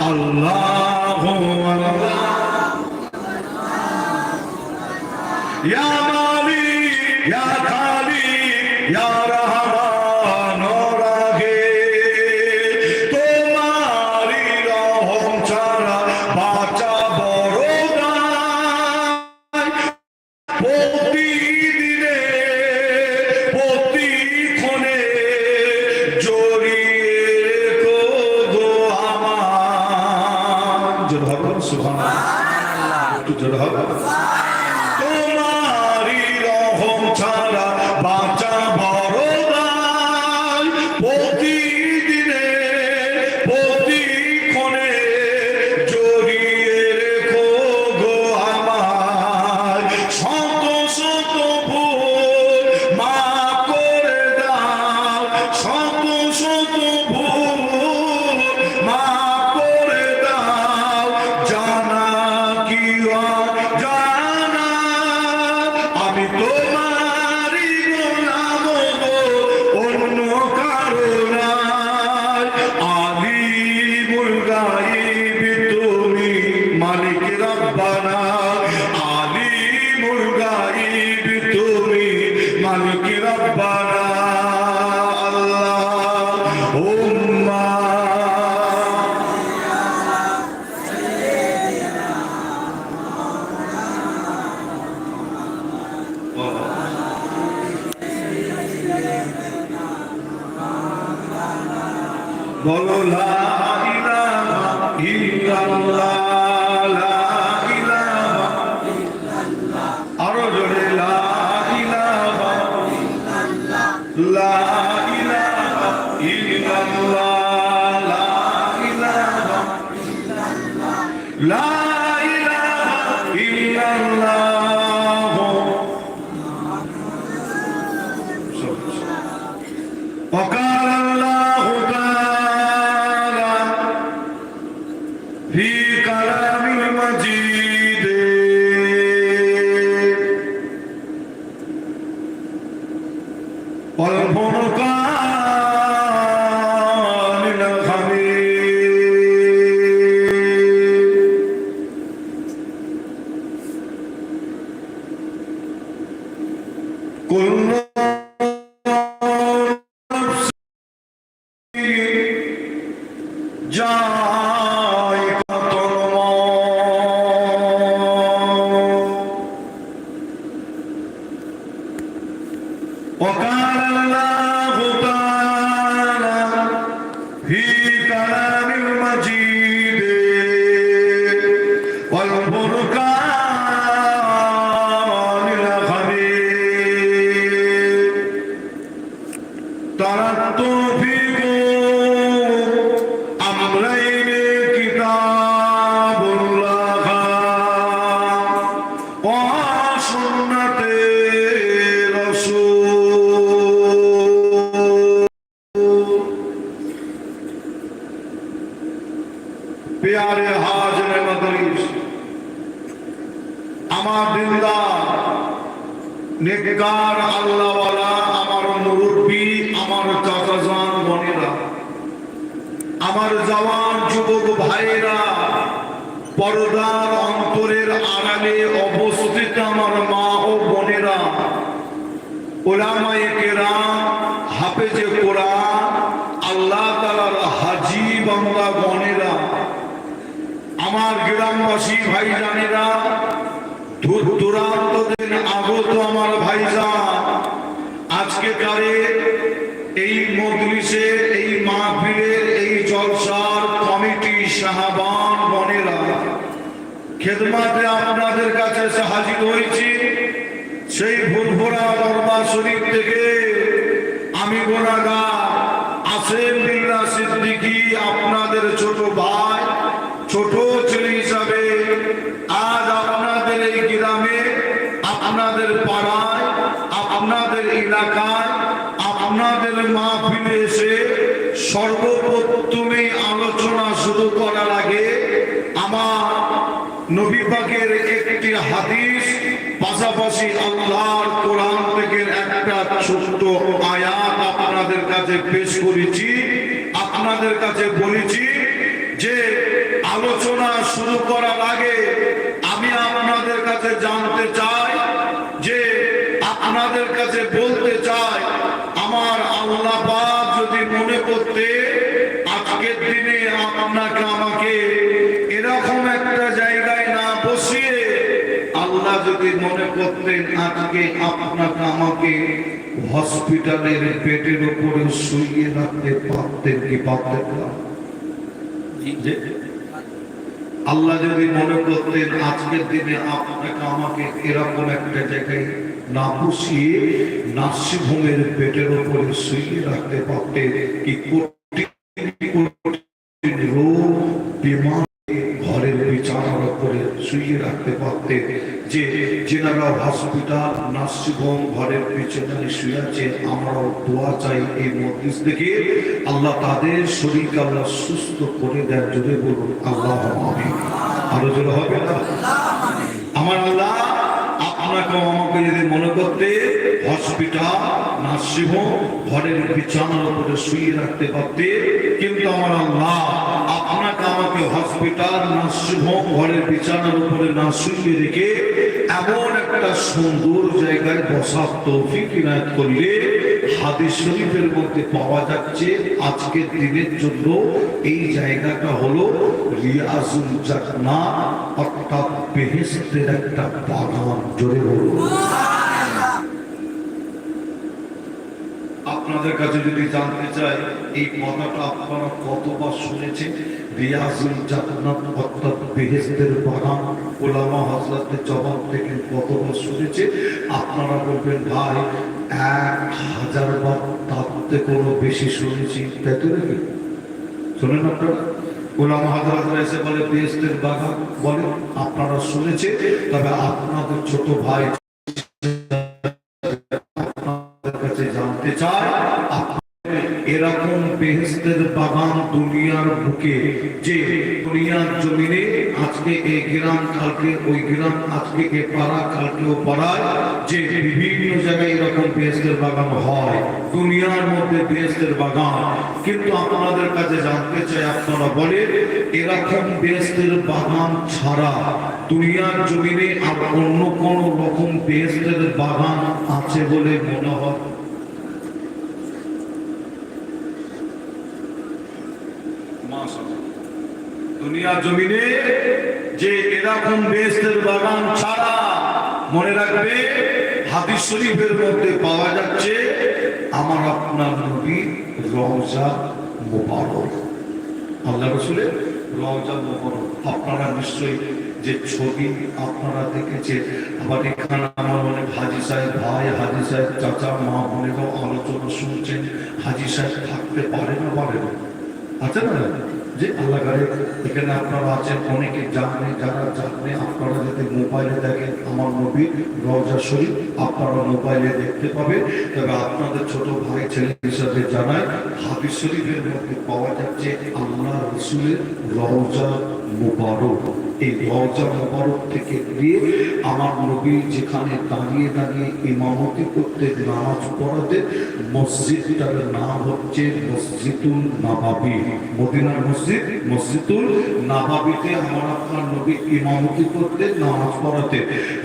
আল্লাহ ইয়া একটু জোর হবে। তোমারি রহম ছাড়া বাঁচা বলো লা ইলাহা ইল্লাল্লাহ John. ওলামায়ে কেরাম, হাফেজে কোরআন, আল্লাহ তাআলার হাজী বাংলা বোনেরা আমার গ্রামবাসী ভাইজানেরা, দূর দূরান্ত আগত আমার ভাইজান, আজকে কারে এই মজলিসে, এই মাহফিলের এই জলসার কমিটি সাহাবান বনেরা, খেদমাতে আপনাদের কাছে হাজির হয়েছি সেই ভুলভোরা শরীফ থেকে আমি গোনাগা আসেম বিল্লা সিদ্দিকী আপনাদের ছোট ভাই, ছোট ছেলে হিসাবে আজ আপনাদের এই গ্রামে, আপনাদের পাড়ায়, আপনাদের এলাকায়, আপনাদের মাহফিলে এসে সর্বপ্রথমে আলোচনা শুরু করার আগে আমার নবী পাকের একটি হাদিস পাশাপাশি আল্লাহর কোরআন থেকে একটা ছোট্ট আয়াত আপনাদের কাছে পেশ করেছি, আপনাদের কাছে বলেছি যে আলোচনা শুরু করার আগে আমি আপনাদের কাছে জানতে চাই, যে আপনাদের কাছে বলতে চাই, আমার আল্লাহ যদি মনে করতে আজকের দিনে আপনাকে আমাকে এরকম একটা জায়গায় না বসিয়ে আল্লাহ যদি মনে করতেন আজকে আপনাকে আমাকে হসপিটালের পেটের উপরে শুইয়ে রাখতে পারতেন কি পারতেন না? আল্লাহ যদি মনে করতেন আজকের দিনে আপনাকে আমাকে এরকম একটা জায়গায় না বসিয়ে নার্সিংহোমের পেটের উপরে শুইয়ে রাখতে পারতেন কি কোটি কোটি রোগ বিমান ঘরের বিছানার উপরে শুয়ে রাখতে পারতেন? যে যেনারা হসপিটাল নার্সিংহোম ঘরের বিছানায় শুয়ে আছে, আমরাও দোয়া চাই এই মজলিস থেকে। আল্লাহ তাদের শরীরকে আল্লাহ সুস্থ করে দেন যদি বলুন, আল্লাহ আমিন। আরও জোরে হবে না? আমার আল্লাহ আপনাকে আমাকে যদি মনে করতে হসপিটাল নার্সিংহোম ঘরের বিছানার উপরে শুয়ে রাখতে পারতে, কিন্তু আমার আল্লাহ, আপনাকে আমাকে হসপিটাল নার্সিংহোম ঘরের বিছানার উপরে না শুয়ে রেখে এমন একটা সুন্দর জায়গায় বসার তৌফিক ইনায়ত করলে হাদিস শরীফের মধ্যে পাওয়া যাচ্ছে আজকের দিনের জন্য। এই জায়গাটা হলো রিয়াজুল জাকনা অর্থাৎ বেহেশতের একটা বাগান। জোরে বলুন। আপনাদের কাছে যদি জানতে চাই, এই কথাটা আপনারা কতবার শুনেছেন রিয়াজুল অর্থাৎ বাগান ওলামা থেকে কতবার শুনেছে? আপনারা বলবেন, ভাই, এক হাজার বার তার থেকেও বেশি শুনেছি, তাই তো নাকি? শোনেন আপনারা। ওলামা এসে বলে বেহেশতের বাগান বলে আপনারা শুনেছে? তবে আপনাদের ছোট ভাই এরকম বেহেস্তের বাগান দুনিয়ার বুকে, যে দুনিয়ার জমিনে আজকে এই গ্রাম, কালকে ওই গ্রাম, আজকে এ পাড়া, কালকে ও পাড়ায়, যে বিভিন্ন জায়গায় এরকম বেহেস্তের বাগান হয়, দুনিয়ার মধ্যে বেহেস্তের বাগান। কিন্তু আপনাদের কাছে জানতে চাই, আপনারা বলে এরকম বেহেস্তের বাগান ছাড়া দুনিয়ার জমিনে আর অন্য কোন রকম বেহেস্তের বাগান আছে বলে মনে হয়? দুনিয়া জমিনে যে এরকম বেস্তের বাগান ছাড়া মনে রাখবে, হাদিস শরীফের মধ্যে পাওয়া যাচ্ছে, আমার আপনার নবী রওজা মোবারক। আল্লাহ রসুলের রওজা মোবারক। আপনারা নিশ্চয়ই যে ছবি আপনারা দেখেছেন, আবার এখানে আমার অনেক হাজি সাহেব ভাই, হাজি সাহেব চাচা, মা বোনেরাও আলোচনা শুনছেন, হাজি সাহেব থাকতে পারে না পারে না। আছে না? যে আল্লাহ এখানে আপনারা আছেন, অনেকে জানে, যারা জানে, আপনারা যদি মোবাইলে দেখেন, আমার নবী রওজা শরীফ আপনারা মোবাইলে দেখতে পাবেন। তবে আপনাদের ছোট ভাই, ছেলে হিসাবে জানায় হাবিজ শরীফের মধ্যে পাওয়া যাচ্ছে, আল্লাহ রসুলের রওজা এই থেকে গিয়ে আমার নবী যেখানে দাঁড়িয়ে দাঁড়িয়ে ইমামতি করতে নামাজ পড়াতে মসজিদটার নাম হচ্ছে মসজিদুল নাবাবি। মদিনার মসজিদ, মসজিদুল নাবাবিতে আমার আপনার নবী ইমামতি করতে নামাজ পড়াতে।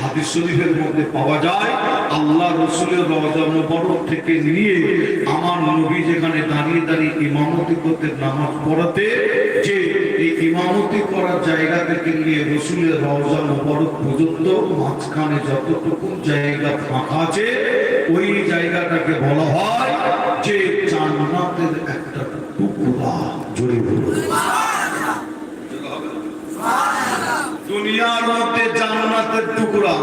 হাদিস শরীফের মধ্যে পাওয়া যায়, আল্লাহ রসুলের রওজা মুবারক থেকে নিয়ে আমার নবী যেখানে দাঁড়িয়ে দাঁড়িয়ে ইমামতি করতে নামাজ পড়াতে যে ইমামতি করার জায়গা থেকে নিয়ে রসুলের রওজা মুবারক পর্যন্ত মাঝখানে যতটুকু জায়গা ফাঁকা আছে ওই জায়গাটাকে বলা হয় যে জান্নাতের একটা টুকরা বলুন দুনিয়ার মধ্যে জান্নাতের টুকরা।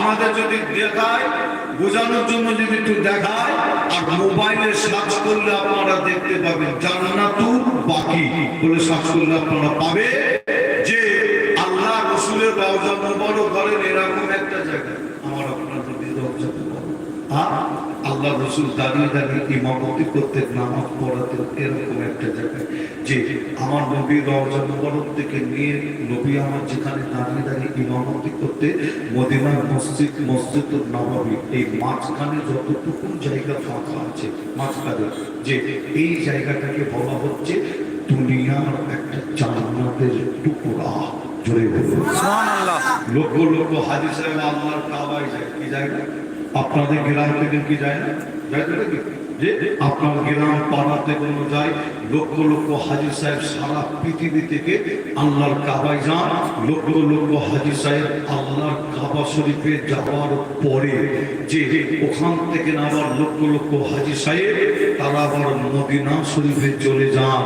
আপনাদের যদি দেখায়, বোঝানোর জন্য যদি একটু দেখায়, আর মোবাইলে সার্চ করলে আপনারা দেখতে পাবেন জান্নাতুর বাকি। বলে সার্চ করলে আপনারা পাবে যে আল্লাহ রসুলের রওজা মোবারক করেন এরকম একটা জায়গা। আমার আপনার যদি মোবারক আর আল্লাহ রসুল দাঁড়িয়ে দাঁড়িয়ে ইমামতি করতে নামাজ পড়াতে এরকম একটা জায়গায় যে আমার নবী রওজা মুবারক থেকে নিয়ে নবী আমার যেখানে দাঁড়িয়ে দাঁড়িয়ে ইমামতি করতে মদিনার মসজিদ মসজিদ নবাবী এই মাঝখানে যতটুকু জায়গা ফাঁকা আছে মাঝখানে যে এই জায়গাটাকে বলা হচ্ছে দুনিয়ার একটা জান্নাতের টুকরা। জোরে বলুন। লক্ষ লক্ষ সাহেব আল্লাহর কাবায় যায় কি না আপনাদের গ্রাম থেকে কি যায় না যায় তো নাকি? যে আপনার গ্রাম পাড়াতে কোনো যায়, লক্ষ লক্ষ হাজি সাহেব সারা পৃথিবী থেকে আল্লাহর কাবায় যান, লক্ষ লক্ষ হাজি সাহেব আল্লাহর কাবা শরীফে যাওয়ার পরে যে ওখান থেকে আবার লক্ষ লক্ষ হাজি সাহেব, তারা আবার মদিনা শরীফে চলে যান।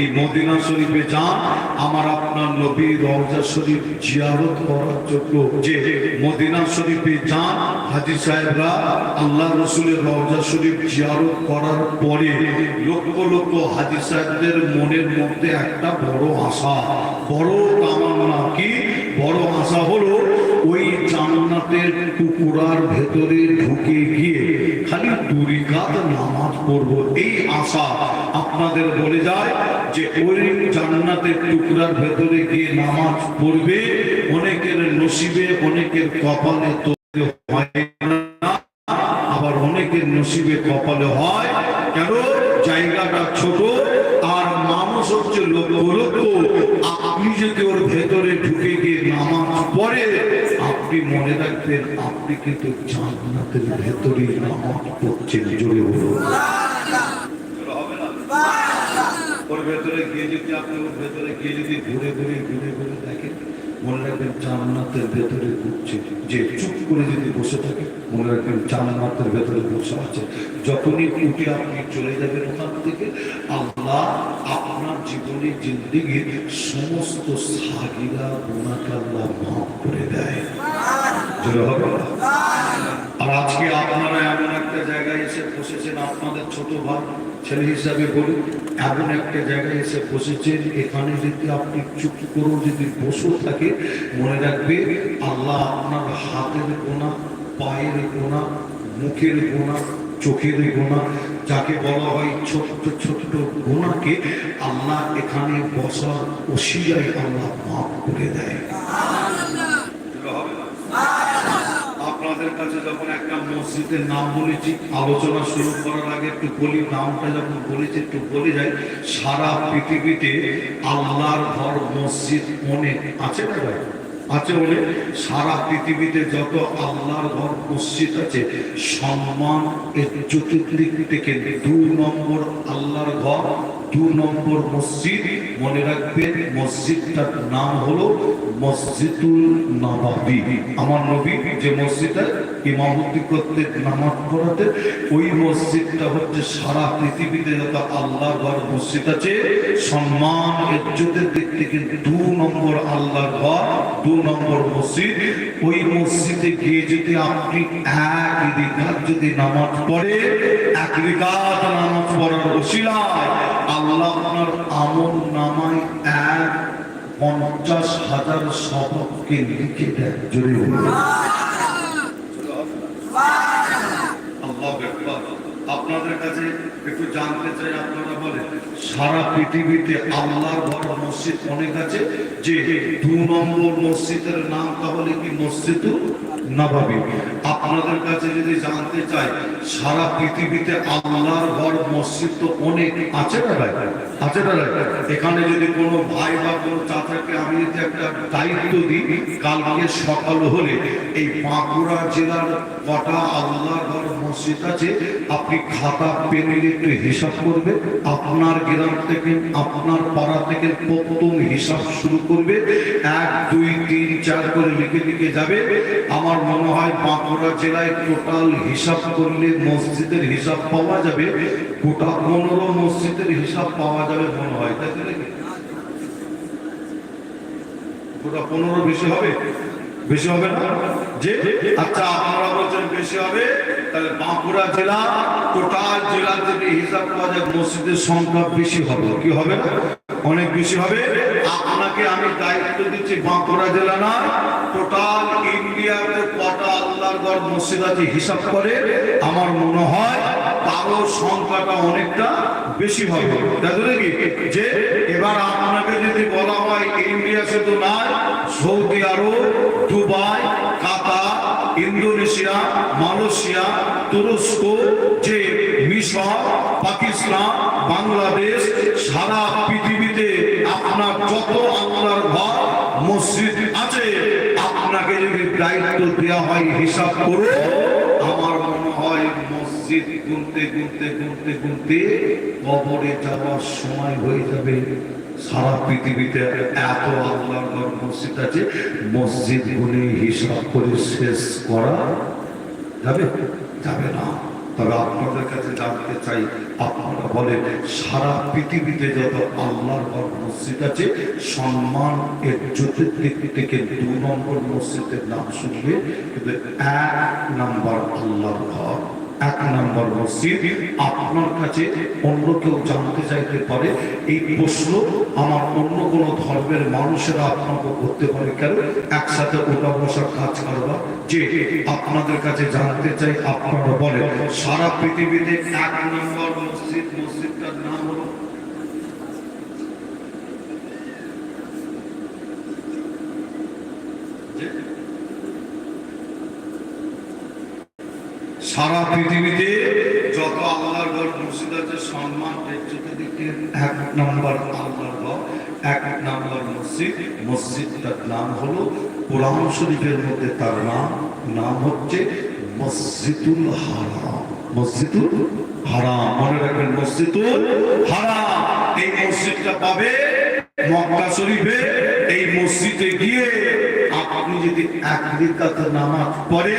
এই মদিনা শরীফে যান, আমার আপনার নবী রওজা শরীফ জিয়ারত করার জন্য যে মদিনা শরীফে যান হাজি সাহেবরা আল্লাহ রসুলের রওজা শরীফ জিয়ারত করার পরে লক্ষ লক্ষ হাজি সাহেবদের মনের মধ্যে একটা বড় আশা। বড় কামনা কি? বড় আশা হলো ওই জান্নাতের টুকুরার ভেতরে ঢুকে গিয়ে খালি দুরিকাত নামাজ পড়ব, এই আশা আপনাদের বলে যায় যে ওই জান্নাতের টুকরার ভেতরে গিয়ে নামাজ পড়বে, অনেকের নসিবে, অনেকের কপালে তো হয় না। আবার অনেকের নসিবে কপালে হয়। কেন? জায়গাটা ছোট, আর মানুষ হচ্ছে লক্ষ লক্ষ। আপনি যদি ওর ভেতরে ঢুকে গিয়ে নামাজ পড়ে, আপনি মনে রাখবেন, আপনি কিন্তু জান্নাতের ভেতরে নামাজ পড়ছেন, জোরে বলুন। ওর ভেতরে গিয়ে যদি আপনি ওর ভেতরে গিয়ে যদি ঘুরে ঘুরে ঘুরে ঘুরে দেখেন, মনে রাখবেন জান্নাতের ভেতরে ঘুরছে যে চুপ করে যদি বসে থাকে, মনে রাখবেন জান্নাতের ভেতরে বসে আছে যখনই উঠে আপনি চলে যাবেন ওখান থেকে, আল্লাহ আপনার জীবনে জিন্দিগির সমস্ত সাগিরা গুণাকে আল্লাহ মাফ করে দেয়। আর আজকে আপনারা এমন একটা জায়গায় এসে বসেছেন, আপনাদের ছোট ভাই ছেলে হিসাবে বলি, এমন একটা জায়গায় এসে বসেছেন, এখানে যদি আপনি চুপ করেও যদি বসে থাকে মনে রাখবে আল্লাহ আপনার হাতের গোনা, পায়ের গোনা, মুখের গোনা, চোখের গোনা, যাকে বলা হয় ছোট্ট ছোট্ট গোনাকে আল্লাহ এখানে বসার ওসিয়ায় আল্লাহ মাফ করে দেয় হবে না? আপনাদের কাছে যখন একটা মসজিদের নাম বলেছি, আলোচনা শুরু করার আগে একটু বলি, নামটা যখন বলেছি, একটু বলে যাই। সারা পৃথিবীতে আল্লাহর ঘর, মসজিদ অনেক। আছে না ভাই? আছে বলে? সারা পৃথিবীতে যত আল্লাহর ঘর, মসজিদ আছে, সম্মান এর চতুর্দিক থেকে দু নম্বর আল্লাহর ঘর দু নম্বর মসজিদ, মনে রাখবেন মসজিদটার নাম হলো মসজিদুল নবাবি। আমার নবী যে মসজিদে ইমামতি করতে, নামাজ পড়াতে, ওই মসজিদটা হচ্ছে সারা পৃথিবীতে যত আল্লাহ ঘর মসজিদ আছে, সম্মান, ইজ্জতের দিক থেকে দু নম্বর আল্লাহ ঘর, দু নম্বর মসজিদ। ওই মসজিদে গিয়ে যদি আপনি এক রিকাত যদি নামাজ পড়ে, এক রিকাত নামাজ পড়ার ওসিলায় আল্লাহ আপনার আমল নামায় এক পঞ্চাশ হাজার শতককে লিখে দেয় জোরে। আপনাদের কাছে একটু জানতে চাই, আপনারা বলেন, সারা পৃথিবীতে আল্লাহর ঘর মসজিদ অনেক আছে? যে দু নম্বর মসজিদের নাম তাহলে কি মসজিদ নবাবি আপনাদের কাছে যদি জানতে চাই, সারা পৃথিবীতে আল্লাহর ঘর, মসজিদ তো অনেক। আছে না আছে না এখানে যদি কোনো ভাই বা কোনো চাচাকে আমি যদি একটা দায়িত্ব দিই কালকে সকাল হলে এই বাঁকুড়া জেলার কটা আল্লাহর ঘর মসজিদ আছে, আপনি খাতা পেনে একটু হিসাব করবে আপনার গ্রাম থেকে, আপনার পাড়া থেকে প্রথম হিসাব শুরু করবে, এক, দুই, তিন, চার করে লিখে লিখে যাবে। আমার মনে হয় বাঁকুড়া জেলায় টোটাল হিসাব করলে মসজিদের হিসাব পাওয়া যাবে, গোটা পনেরো মসজিদের হিসাব পাওয়া যাবে মনে হয়, তাই গোটা পনেরো বেশি হবে? বেশি হবে না? যে? আচ্ছা আপনারা বলছেন বেশি হবে, তাহলে বাঁকুড়া জেলা, টোটাল জেলা যদি হিসাব করা যায়, মসজিদের সংখ্যা বেশি হবে। কি হবে? অনেক বেশি হবে। আপনাকে আমি দায়িত্ব দিচ্ছি, বাঁকুড়া জেলা না, টোটাল ইন্ডিয়াতে কটা আল্লাহর ঘর মসজিদ আছে হিসাব করে আমার মনে হয় তারও সংখ্যাটা অনেকটা বেশি হবে। তাই নাকি? যে, এবার আপনাকে যদি বলা হয়, ইন্ডিয়া শুধু নয় Saudi Arab Dubai Qatar Indonesia Malaysia তুরস্ক যে মিশর পাকিস্তান বাংলাদেশ সারা পৃথিবীতে আল্লাহর ঘর মসজিদ আছে আপনাকে যদি দায়িত্ব দেওয়া হয়, হিসাব করো। আমার মনে হয় মসজিদ গুনতে গুনতে গুনতে গুনতে কবরে যাওয়ার সময় হয়ে যাবে। সারা পৃথিবীতে এত আল্লাহ মসজিদ আছে, মসজিদ গুনে হিসাব করে শেষ করা যাবে? যাবে না। তবে আপনাদের কাছে জানতে চাই, আপনারা বলে সারা পৃথিবীতে যত আল্লাহর ঘর মসজিদ আছে, সম্মান এর জ্যোতির দিক থেকে দু নম্বর মসজিদের নাম শুনবে, কিন্তু এক নম্বর আল্লাহর ঘর। এক নম্বর মসজিদ। আপনার কাছে অন্য কেউ জানতে চাইতে পারে, এই প্রশ্ন আমার অন্য কোনো ধর্মের মানুষেরা আপনাকে করতে পারে কেন? একসাথে ওটা বসার কাজ করবা। যে আপনাদের কাছে জানতে চাই, আপনারা বলেন, সারা পৃথিবীতে এক নম্বর মসজিদ, মসজিদটার নাম হলো? সারা পৃথিবীতে যত আল্লাহর ঘর, মসজিদ আছে, সম্মান এক নম্বর আল্লাহর ঘর, এক নম্বর মসজিদ। মসজিদটার নাম হলো কোরআন শরীফের মধ্যে তার নাম নাম হচ্ছে মসজিদুল হারাম। মসজিদুল হারাম, মনে রাখবেন, মসজিদুল হারাম। এই মসজিদটা পাবে মক্কা শরীফে। এই মসজিদে গিয়ে আপনি যদি এক রিকাত নামাজ পড়ে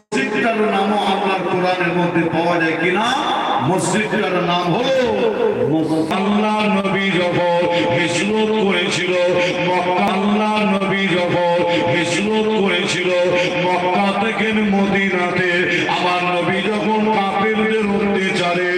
পাওয়া যায় কিনা? মসজিদটার নাম হলো আল্লাহ নবী যখন হিজরত করেছিল আল্লাহ নবী হিজরত করেছিল, মক্কা থেকে মদিনাতে। আমার নবী যখন অত্যাচারে